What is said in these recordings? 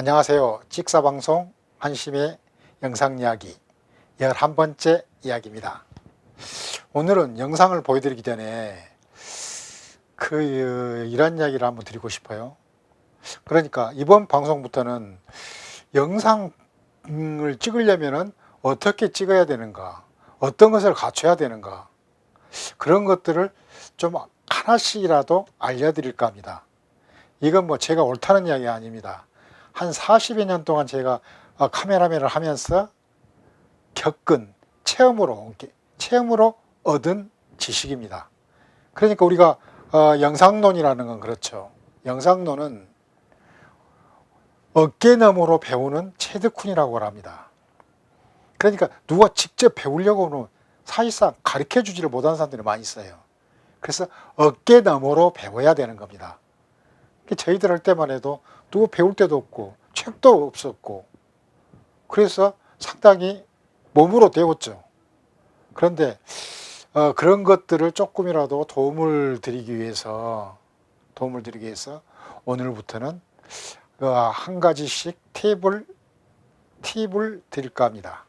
안녕하세요. 직사방송 한심의 영상이야기 11번째 이야기입니다. 오늘은 영상을 보여드리기 전에 그 이런 이야기를 한번 드리고 싶어요. 그러니까 이번 방송부터는 영상을 찍으려면은 어떻게 찍어야 되는가, 어떤 것을 갖춰야 되는가, 그런 것들을 좀 하나씩이라도 알려드릴까 합니다. 이건 뭐 제가 옳다는 이야기 아닙니다. 한 40여 년 동안 제가 어, 카메라맨을 하면서 겪은 체험으로 체험으로 얻은 지식입니다. 그러니까 우리가 어, 영상론이라는 건 그렇죠. 영상론은 어깨너머로 배우는 체드쿤이라고 합니다. 그러니까 누가 직접 배우려고는 사실상 가르쳐 주지를 못하는 사람들이 많이 있어요. 그래서 어깨너머로 배워야 되는 겁니다. 저희들 할 때만 해도 누구 배울 데도 없고 책도 없었고 그래서 상당히 몸으로 배웠죠. 그런데 어, 그런 것들을 조금이라도 도움을 드리기 위해서 도움을 드리기 위해서 오늘부터는 어, 한 가지씩 팁을 팁을 드릴까 합니다.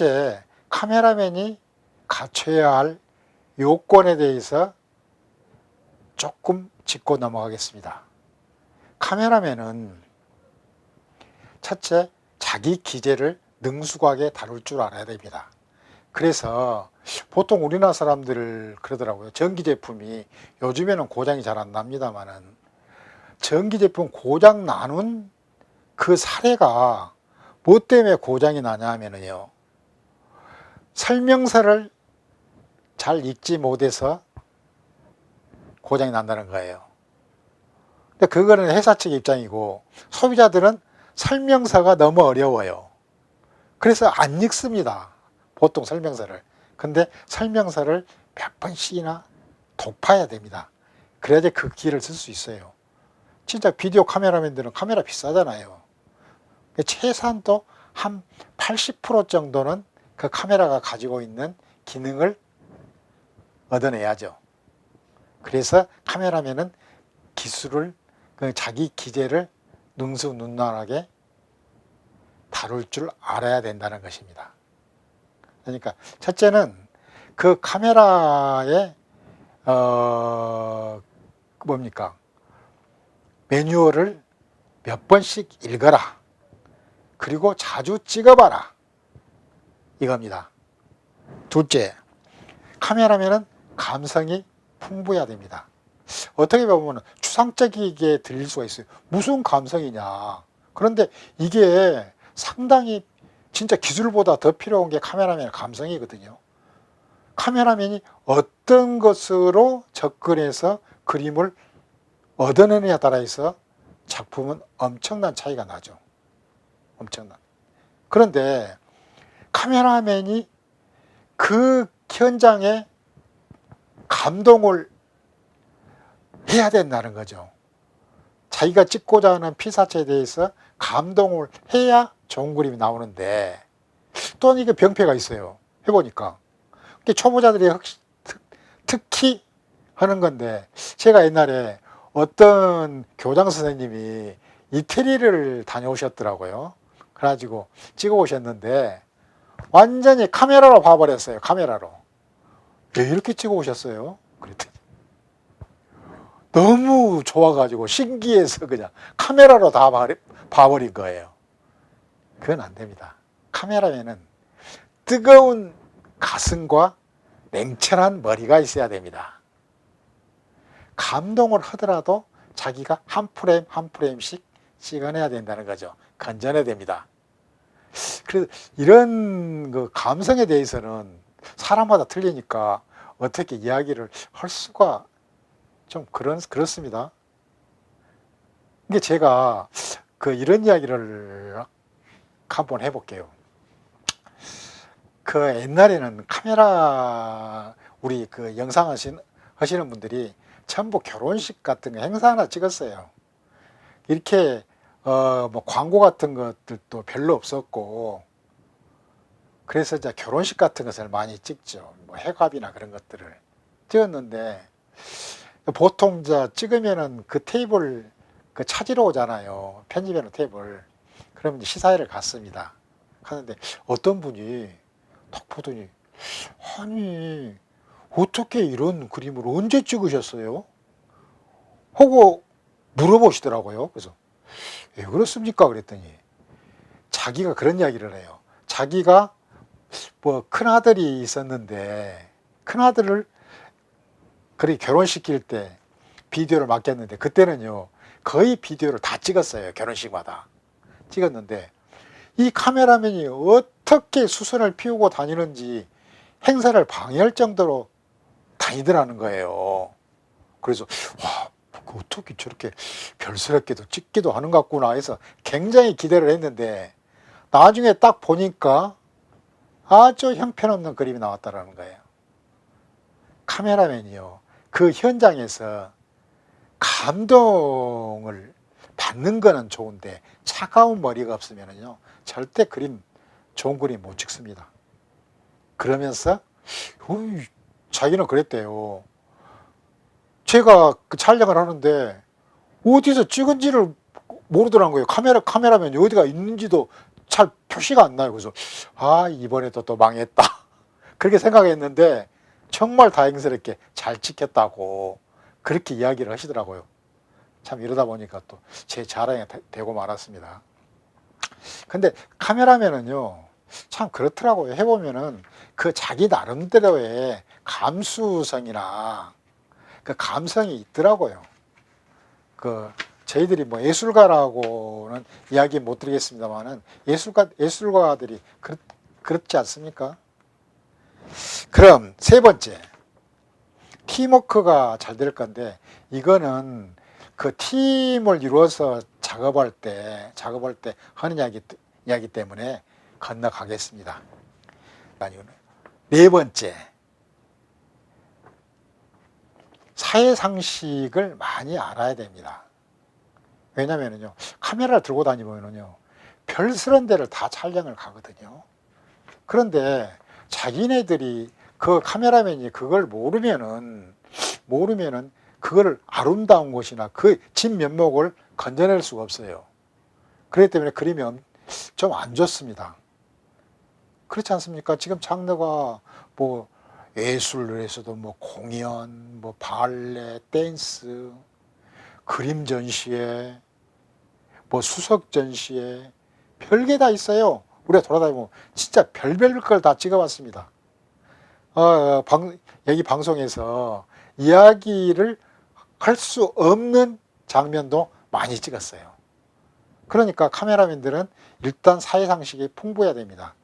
첫째, 카메라맨이 갖춰야 할 요건에 대해서 조금 짚고 넘어가겠습니다. 카메라맨은 첫째, 자기 기재를 능숙하게 다룰 줄 알아야 됩니다. 그래서 보통 우리나라 사람들 그러더라고요. 전기 제품이 요즘에는 고장이 잘 안 납니다만은 전기 제품 고장 나는 그 사례가 뭐 때문에 고장이 나냐 하면은요. 설명서를 잘 읽지 못해서 고장이 난다는 거예요. 근데 그거는 회사 측 입장이고 소비자들은 설명서가 너무 어려워요. 그래서 안 읽습니다. 보통 설명서를. 근데 설명서를 몇 번씩이나 독파해야 됩니다. 그래야지 그 기회를 쓸 수 있어요. 진짜 비디오 카메라맨들은 카메라 비싸잖아요. 최소한도 한80% 정도는 그 카메라가 가지고 있는 기능을 얻어내야죠. 그래서 카메라맨은 기술을 그 자기 기재를 능수능란하게 다룰 줄 알아야 된다는 것입니다. 그러니까 첫째는 그 카메라의 어 뭡니까 매뉴얼을 몇 번씩 읽어라. 그리고 자주 찍어봐라. 이겁니다. 둘째, 카메라면은 감성이 풍부해야 됩니다. 어떻게 보면 추상적이게 들릴 수가 있어요. 무슨 감성이냐. 그런데 이게 상당히 진짜 기술보다 더 필요한 게 카메라맨의 감성이거든요. 카메라맨이 어떤 것으로 접근해서 그림을 얻어내느냐에 따라서 작품은 엄청난 차이가 나죠. 엄청난. 그런데 카메라맨이 그 현장에 감동을 해야 된다는 거죠. 자기가 찍고자 하는 피사체에 대해서 감동을 해야 좋은 그림이 나오는데 또 이게 병폐가 있어요. 해보니까. 그게 초보자들이 특히 하는 건데 제가 옛날에 어떤 교장 선생님이 이태리를 다녀오셨더라고요. 그래가지고 찍어 오셨는데 완전히 카메라로 봐버렸어요. 카메라로. 왜 이렇게 찍어 오셨어요? 그랬더니 너무 좋아가지고 신기해서 그냥 카메라로 다 봐- 봐버린 거예요. 그건 안 됩니다. 카메라에는 뜨거운 가슴과 냉철한 머리가 있어야 됩니다. 감동을 하더라도 자기가 한 프레임 한 프레임씩 찍어내야 된다는 거죠. 건져내야 됩니다. 그래서 이런 그 감성에 대해서는 사람마다 틀리니까 어떻게 이야기를 할 수가 좀 그런 그렇습니다. 이게 제가 그 이런 이야기를 한번 해볼게요. 그 옛날에는 카메라 우리 그 영상 하시는 분들이 전부 결혼식 같은 거 행사 하나 찍었어요. 이렇게 어 뭐 광고 같은 것들도 별로 없었고 그래서 이제 결혼식 같은 것을 많이 찍죠. 뭐 해갑이나 그런 것들을 찍었는데 보통 이제 찍으면은 그 테이블 그 찾으러 오잖아요. 편집하는 테이블. 그러면 시사회를 갔습니다. 가는데 어떤 분이 딱 보더니 아니 어떻게 이런 그림을 언제 찍으셨어요? 하고 물어보시더라고요. 그래서 왜 그렇습니까? 그랬더니 자기가 그런 이야기를 해요. 자기가 뭐 큰아들이 있었는데 큰아들을 그렇게 결혼시킬 때 비디오를 맡겼는데 그때는요 거의 비디오를 다 찍었어요 결혼식마다 찍었는데 이 카메라맨이 어떻게 수선을 피우고 다니는지 행사를 방해할 정도로 다니더라는 거예요 그래서 와 어떻게 저렇게 별스럽게도 찍기도 하는 것 같구나 해서 굉장히 기대를 했는데 나중에 딱 보니까 아주 형편없는 그림이 나왔다라는 거예요 카메라맨이요 그 현장에서 감동을 받는 거는 좋은데 차가운 머리가 없으면요 절대 그림 좋은 그림 못 찍습니다. 그러면서 자기는 그랬대요. 제가 그 촬영을 하는데 어디서 찍은지를 모르더란 거예요. 카메라 카메라맨이 어디가 있는지도 잘 표시가 안 나요. 그래서 아 이번에도 또 망했다 그렇게 생각했는데 정말 다행스럽게 잘 찍혔다고 그렇게 이야기를 하시더라고요. 참 이러다 보니까 또 제 자랑이 되- 되고 말았습니다. 근데 카메라맨은요 참 그렇더라고요. 해보면은 그 자기 나름대로의 감수성이나 그 감성이 있더라고요. 그 저희들이 뭐 예술가라고는 이야기 못 드리겠습니다만은 예술가 예술가들이 그렇, 그렇지 않습니까? 그럼 세 번째 팀워크가 잘 될 건데 이거는 그 팀을 이루어서 작업할 때 작업할 때 하는 이야기, 이야기 때문에 건너가겠습니다. 아니요. 네 번째 사회 상식을 많이 알아야 됩니다. 왜냐면은요 카메라를 들고 다니면은요 별스런 데를 다 촬영을 가거든요. 그런데 자기네들이 그 카메라맨이 그걸 모르면은 모르면은 그거를 아름다운 곳이나 그 진 면목을 건져낼 수가 없어요. 그렇기 때문에 그림이 좀 안 좋습니다. 그렇지 않습니까? 지금 장르가 뭐 예술에서도 뭐 공연, 뭐 발레, 댄스, 그림 전시회, 뭐 수석 전시회, 별게 다 있어요. 우리가 돌아다니면 진짜 별별 걸 다 찍어봤습니다. 어, 방, 여기 방송에서 이야기를 할 수 없는 장면도 많이 찍었어요. 그러니까 카메라맨들은 일단 사회상식이 풍부해야 됩니다.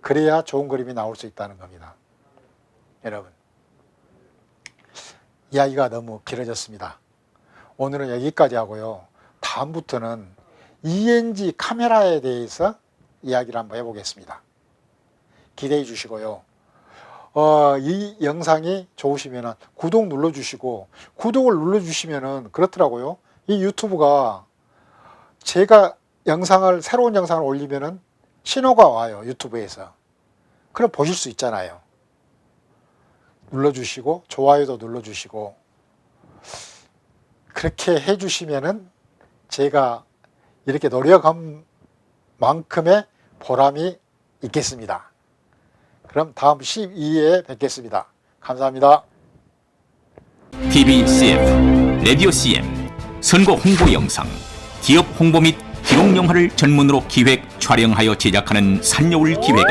그래야 좋은 그림이 나올 수 있다는 겁니다. 여러분. 이야기가 너무 길어졌습니다. 오늘은 여기까지 하고요. 다음부터는 ENG 카메라에 대해서 이야기를 한번 해보겠습니다. 기대해 주시고요. 어, 이 영상이 좋으시면 구독 눌러주시고 구독을 눌러주시면 그렇더라고요. 이 유튜브가 제가 영상을 새로운 영상을 올리면은 신호가 와요 유튜브에서 그럼 보실 수 있잖아요 눌러주시고 좋아요도 눌러주시고 그렇게 해주시면은 제가 이렇게 노력한 만큼의 보람이 있겠습니다. 그럼 다음 12회에 뵙겠습니다. 감사합니다. TV CF, 라디오 CM, 선거 홍보 영상, 기업 홍보 및 기록 영화를 전문으로 기획, 촬영하여 제작하는 산여울 기획은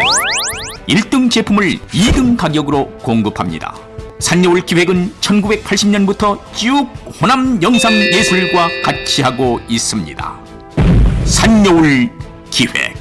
1등 제품을 2등 가격으로 공급합니다. 산여울 기획은 1980년부터 쭉 호남 영상 예술과 같이 하고 있습니다. 산여울 기획